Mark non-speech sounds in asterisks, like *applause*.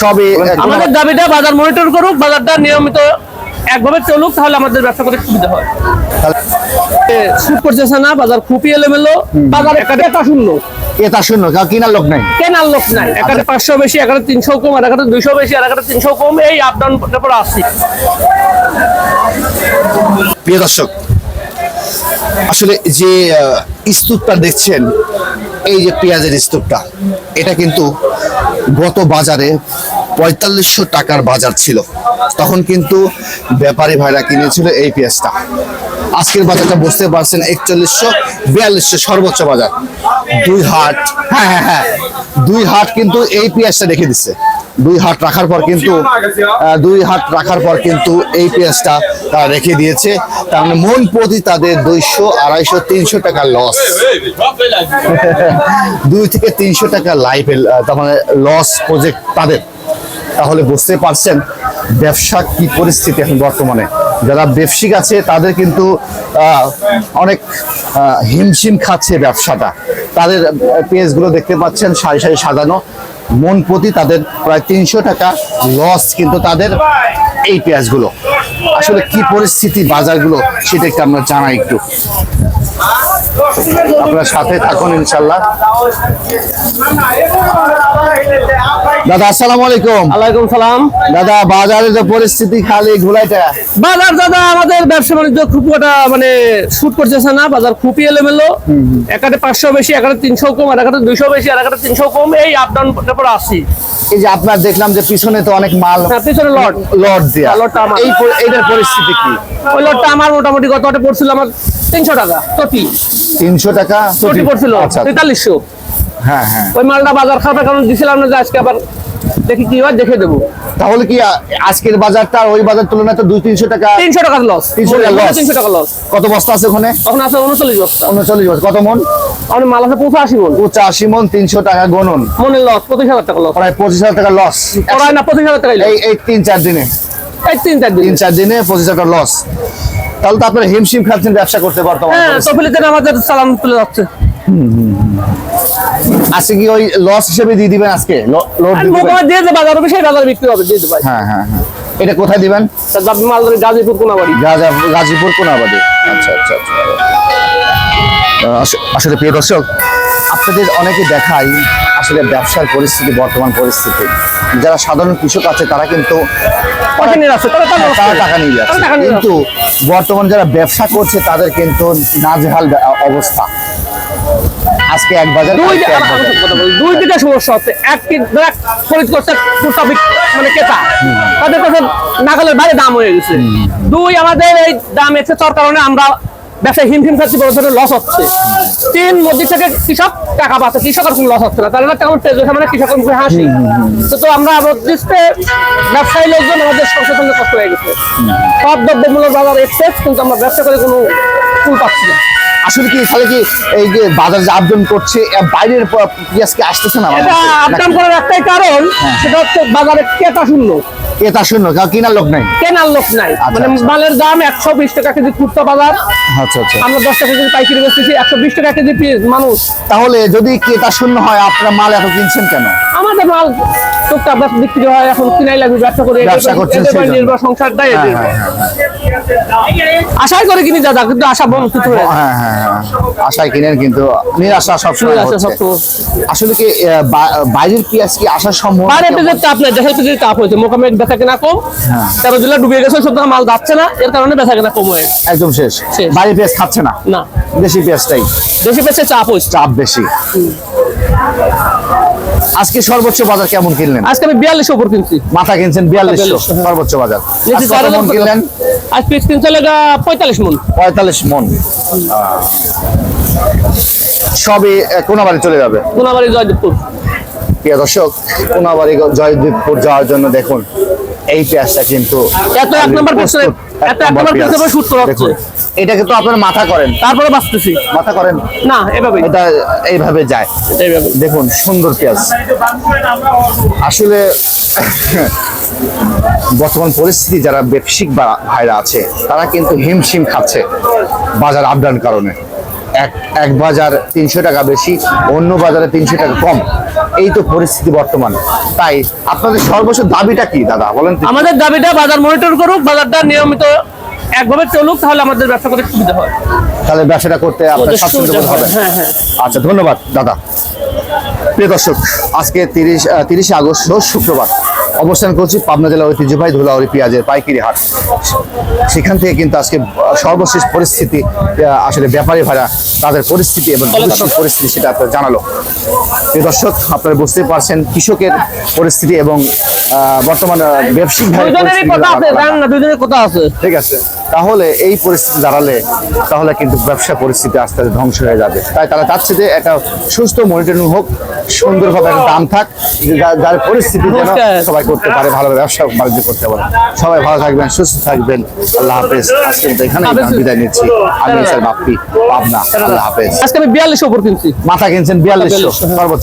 সবই আমাদের দাবিটা বাজার মনিটর করুক বাজারটা নিয়মিত একভাবে চলুক তাহলে আমাদের ব্যবসা করতে সুবিধা হয়। শুট করতেছে না বাজার খুবই এলোমেলো বাজার একটা শূন্য। ক্রেতা শূন্য কিনার লোক নাই। কেনার লোক নাই একাতে পাঁচশো বেশি একাতে তিনশো কম আর একাতে দুইশো বেশি আর একাতে তিনশো কম এই আপ ডাউন পরে আসছি। প্রিয় দর্শক আসলে যে স্তূপটা দেখছেন এই যে পেঁয়াজের স্তূপটা এটা কিন্তু গত বাজারে পঁয়তাল্লিশশো টাকার বাজার ছিল। তখন কিন্তু ব্যাপারী ভাইরা কিনেছিল এই পেঁয়াজটা। আজকের বাজারটা বুঝতে পারছেন, একচল্লিশশো, বিয়াল্লিশশো সর্বোচ্চ বাজার। দুই হাট হ্যাঁ হ্যাঁ হ্যাঁ। দুই হাট কিন্তু এই পেঁয়াজটা রেখে দিচ্ছে। দুই হাট রাখার পর কিন্তু দুই হাট রাখার পর কিন্তু এই পেঁয়াজটা তারা রেখে দিয়েছে। তার মানে মন প্রতি তাদের দুইশো, আড়াইশো, তিনশো টাকা লস *laughs* দুই থেকে তিনশো টাকা লাইফ তার মানে লস প্রজেক্ট তাদের। তাহলে বুঝতে পারছেন ব্যবসা কি পরিস্থিতি এখন বর্তমানে। যারা ব্যবসায়িক আছে, তাদের কিন্তু অনেক হিমশিম খাচ্ছে ব্যবসাটা। তাদের পেজগুলো দেখতে পাচ্ছেন, সারি সারি সাজানো। মন প্রতি তাদের প্রায় তিনশো টাকা লস কিন্তু তাদের এই পেঁয়াজগুলো। আসলে কি পরিস্থিতি বাজারগুলো, সেটা একটু আমরা জানাই একটু। আপনার সাথে থাকুন ইনশাল্লাহ দাদা আসসালামু আলাইকুম। আলাইকুম সালাম। দাদা বাজারে যে পরিস্থিতি খালি ঘোলাইটা বাজার দাদা আমাদের ব্যবসা বাণিজ্য খুব একটা মানে শুট করতেছে না বাজার খুবই এলোমেলো। একাতে পাঁচশো বেশি একাতে তিনশো কম আর একাতে দুইশো বেশি আর একাতে তিনশো কম এই আপ ডাউন পরে আসছি এই যে আপনার দেখলাম যে পিছনে তো অনেক মাল হ্যাঁ, পিছনে লট লট দেয়া। লটটা আমার। এই এইটার পরিস্থিতি কি? ওই লটটা আমার মোটামুটি গত হাটে পড়ছিল আমার তিনশো টাকা চটি। তিনশো টাকা? চটি পড়ছিল। আচ্ছা। তেতাল্লিশশো। হ্যাঁ হ্যাঁ। ওই মালটা বাজার খারাপের কারণে দিছিলাম না যে আজকে আবার দেখি কি হয় দেখে দেবো। তাহলে কি আজকের বাজারটা ওই বাজার তুলনায় তো দুই তিনশো টাকা তিনশো টাকার লস 300 টাকা লস তিনশো টাকা লস কত বস্তা আছে ওখানে? তখন আছে উনচল্লিশ বস্তা। উনচল্লিশ বস্তা। কত মন? আমার মাল আছে পঁচাশি মন। পঁচাশি মন তিনশো টাকা গণন। মনের লস পঁচিশ হাজার টাকা লস প্রায় পঁচিশ হাজার টাকা লস করায় না পঁচিশ হাজার টাকা এই এই তিন চার দিনে। এই তিন চার দিন। তিন চার দিনে পঁচিশ হাজার লস তাহলে তো আপনার হিমশিম খাচ্ছেন ব্যবসা করতে পারতাম হ্যাঁ তফিলিতে আমাদের চালান তুলে যাচ্ছে। আজকে কি ওই লস হিসেবে দিয়ে দিবেন আজকে? লোড দিবেন? মোকামে দিয়ে যে বাজার হবে সেই বাজারে বিক্রি হবে দিয়ে দেবো হ্যাঁ হ্যাঁ হ্যাঁ। এটা কোথায় দিবেন? গাজীপুর কোনাবাড়ি। গাজীপুর আচ্ছা আচ্ছা আচ্ছা। আসলে প্রিয় দর্শক আপনাদের অনেকে দেখাই আসলে ব্যবসার পরিস্থিতি বর্তমান পরিস্থিতি। যারা সাধারণ কৃষক আছে তারা কিন্তু তারা টাকা নিয়ে যাচ্ছে। কিন্তু বর্তমান যারা ব্যবসা করছে তাদের কিন্তু নাজেহাল অবস্থা। আজকে এক বাজার দুই এক বলি, দুই দিকে সমস্যা হচ্ছে। একটি দেখ খরিদ করছে টুটাবিক মানে কেতা তাদের কাছে নাগালের বাইরে দাম হয়ে গেছে। দুই আমাদের এই দাম এসেছে কারণে আমরা ব্যবসায় হিমফিম খাচ্ছি বড় ধরনের লস হচ্ছে। তিন মধ্যে থেকে কৃষক টাকা পাচ্ছে। কৃষকের কোনো লস হচ্ছে না। তাহলে তেমন মানে কৃষকের মুখে হাসি। তো তো আমরা মধ্যস্থে ব্যবসায়ী লোকজন আমাদের সঙ্গে কষ্ট হয়ে গেছে। সব দ্রব্যমূল্য বাজার এক্সেস কিন্তু আমরা ব্যবসা করে কোনো ফুল পাচ্ছি না। আসলে কি তাহলে কি এই যে বাজার যে আপডাউন করছে বাইরের পেঁয়াজ কি আসতেছে না? এটা আপডাউন করার একটাই কারণ সেটা হচ্ছে বাজারে ক্রেতা শূন্য এটা শূন্য কিনার লোক নাই কেনার লোক নাই মানে আচ্ছা। মালের দাম একশো বিশ টাকা কেজি খুচরা বাজার আচ্ছা আচ্ছা আমরা দশ টাকা কেজি পাইকারি বেচতেছি একশো বিশ টাকা কেজি পিস মানুষ তাহলে যদি ক্রেতা শূন্য হয় আপনারা মাল এত কিনছেন কেন আমাদের মাল বিক্রি হয় এখন কিনাই লাগবে ব্যবসা করে ব্যবসা করছেন এদের সেই জন্য। নির্ভর সংসার দেয় হ্যাঁ। হ্যাঁ, আশাই করে কিনি দাদা কিন্তু আশা। হ্যাঁ হ্যাঁ আশায় কিনেন কিন্তু নিরাশা সবসময়। আসলে কি বাইরের পেঁয়াজ কি আসার সম্ভব বাইরে পেঁয়াজের চাপ নাই দেশের পেঁয়াজের চাপ হয়েছে মোকামে বেচা কেনা কম। হ্যাঁ। তেরো জেলা ডুবে গেছে সুতরাং মাল যাচ্ছে না। এর কারণে বেচা কেনা কম হয়ে একদম শেষ। বাইরের পেঁয়াজ খাচ্ছে না? না। দেশি পেঁয়াজটাই? দেশি পেঁচে চাপ হয়েছে। চাপ বেশি। আজকে সর্বোচ্চ বাজার কেমন কিনলেন? আজকে আমি বিয়াল্লিশ উপর কিনছি। মাথা কিনছেন বিয়াল্লিশশো 4200, হ্যাঁ। সর্বোচ্চ বাজার। মন কিনলেন? আজ পিস কিনছে লেগা পঁয়তাল্লিশ মন। পঁয়তাল্লিশ মন। সবই আহ, কোনাবাড়ি চলে যাবে? কোনাবাড়ি জয়দেবপুর। প্রিয় দর্শক কোনাবাড়ি জয়দীপপুর যাওয়ার জন্য দেখুন এই পেঁয়াজটা কিন্তু এত এক নম্বর পেঁয়াজ, প্রস্তুত, এক এত এক নম্বর নম্বর পেঁয়াজ। পেঁয়াজ শুট করা হচ্ছে। এটাকে তো আপনার মাথা করেন। তারপরে বাঁচতেছি। মাথা করেন। না এভাবে এটা এইভাবে যায়। এইভাবে। দেখুন সুন্দর পেঁয়াজ। আসলে বর্তমান পরিস্থিতি যারা ব্যবসায়িক বা ভাইরা আছে তারা কিন্তু হিমশিম খাচ্ছে বাজার আপডাউন কারণে। এক এক বাজার তিনশো টাকা বেশি অন্য বাজারে তিনশো টাকা কম। এই তো পরিস্থিতি বর্তমান। তাই আপনাদের সর্বশেষ দাবিটা কি দাদা? বলেন আমাদের দাবিটা বাজার মনিটর করুক বাজারটা নিয়মিত একভাবে চলুক তাহলে আমাদের ব্যবসা করতে সুবিধা হয়। তাহলে ব্যবসাটা করতে আপনার স্বাচ্ছন্দ্য হবে। হ্যাঁ, হ্যাঁ। আচ্ছা ধন্যবাদ দাদা। প্রিয় দর্শক আজকে তিরিশ তিরিশে আগস্ট শুক্রবার। অবস্থান করছি পাবনা জেলার ঐতিহ্যবাহী ধুলাউড়ি পেঁয়াজের পাইকারি হাট। সেখান থেকে কিন্তু আজকে সর্বশেষ পরিস্থিতি আসলে ব্যাপারী ভাড়া তাদের পরিস্থিতি এবং ভবিষ্যৎ পরিস্থিতি সেটা আপনার জানালো। এই দর্শক আপনারা বুঝতে পারছেন কৃষকের পরিস্থিতি এবং বর্তমান ব্যবসায়িক ঠিক আছে। তাহলে এই পরিস্থিতি দাঁড়ালে তাহলে কিন্তু ব্যবসা পরিস্থিতি আস্তে আস্তে ধ্বংস হয়ে যাবে। তাই তারা চাচ্ছে যে একটা সুস্থ মনিটরিং হোক সুন্দরভাবে একটা দাম থাক যার পরিস্থিতি যেন সবাই করতে পারে ভালো ব্যবসা বাণিজ্য করতে পারে। সবাই ভালো থাকবেন সুস্থ থাকবেন। আল্লাহ হাফেজ। আজকে এখানে। বিদায় নিচ্ছি। আমি স্যার বাপ্পি পাবনা। আল্লাহ হাফেজ। আজকে আমি বিয়াল্লিশ উপর কিনছি। মাথা কিনছেন বিয়াল্লিশশো। 4200 সর্বোচ্চ।